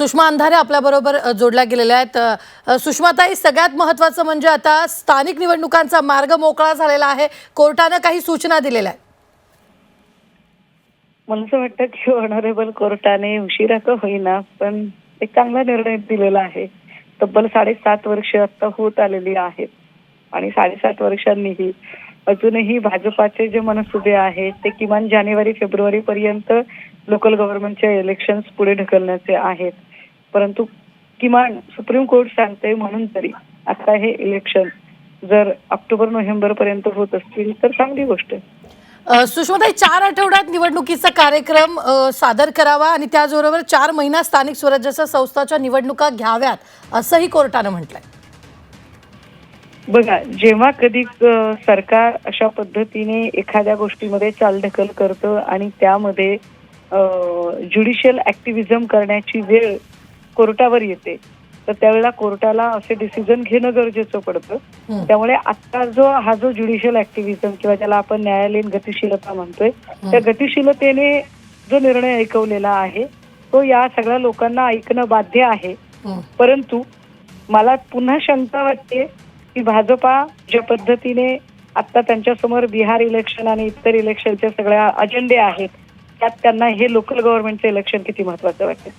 सुषमा अंधारे आपल्याबरोबर जोडल्या गेलेल्या आहेत. सुषमाताई सगळ्यात महत्त्वाचं म्हणजे आता स्थानिक निवडणुकांचा मार्ग मोकळा झालेला आहे. कोर्टानं काही सूचना दिलेल्या आहेत. मला असं वाटतं की ऑनरेबल कोर्टाने उशिरा का होईना पण एक चांगला निर्णय दिलेला आहे. तब्बल साडेसात वर्ष आता होत आलेली आहेत. आणि साडेसात वर्षांनीही अजूनही भाजपाचे जे मनसुबे आहेत ते किमान जानेवारी फेब्रुवारी पर्यंत लोकल गव्हर्नमेंटचे इलेक्शन्स पुढे ढकलण्याचे आहेत. परंतु किमान सुप्रीम कोर्ट सांगते म्हणून तरी आता हे इलेक्शन जर ऑक्टोबर नोव्हेंबर पर्यंत होत असतील तर चांगली गोष्ट सुषमाताई चार आठवड्यात निवडणुकीचा कार्यक्रम सादर करावा आणि त्याचबरोबर चार महिन्यात स्थानिक स्वराज्याच्या संस्थाच्या निवडणुका घ्याव्यात असंही कोर्टानं म्हटलंय. बघा जेव्हा कधी सरकार अशा पद्धतीने एखाद्या गोष्टीमध्ये चालढकल करतं आणि त्यामध्ये ज्युडिशियल ऍक्टिव्हिझम करण्याची वेळ कोर्टावर येते. तर त्यावेळेला कोर्टाला असे डिसिजन घेणं गरजेचं पडतं. त्यामुळे आता जो हा जो ज्युडिशियल ऍक्टिव्हिझम किंवा ज्याला आपण न्यायालयीन गतिशीलता म्हणतोय त्या गतिशीलतेने जो निर्णय ऐकवलेला आहे तो या सगळ्या लोकांना ऐकणं बाध्य आहे. परंतु मला पुन्हा शंका वाटते की भाजपा ज्या पद्धतीने आता त्यांच्यासमोर बिहार इलेक्शन आणि इतर इलेक्शनचे सगळ्या अजेंडे आहेत त्यात त्यांना हे लोकल गव्हर्नमेंटचं इलेक्शन किती महत्वाचं वाटतं?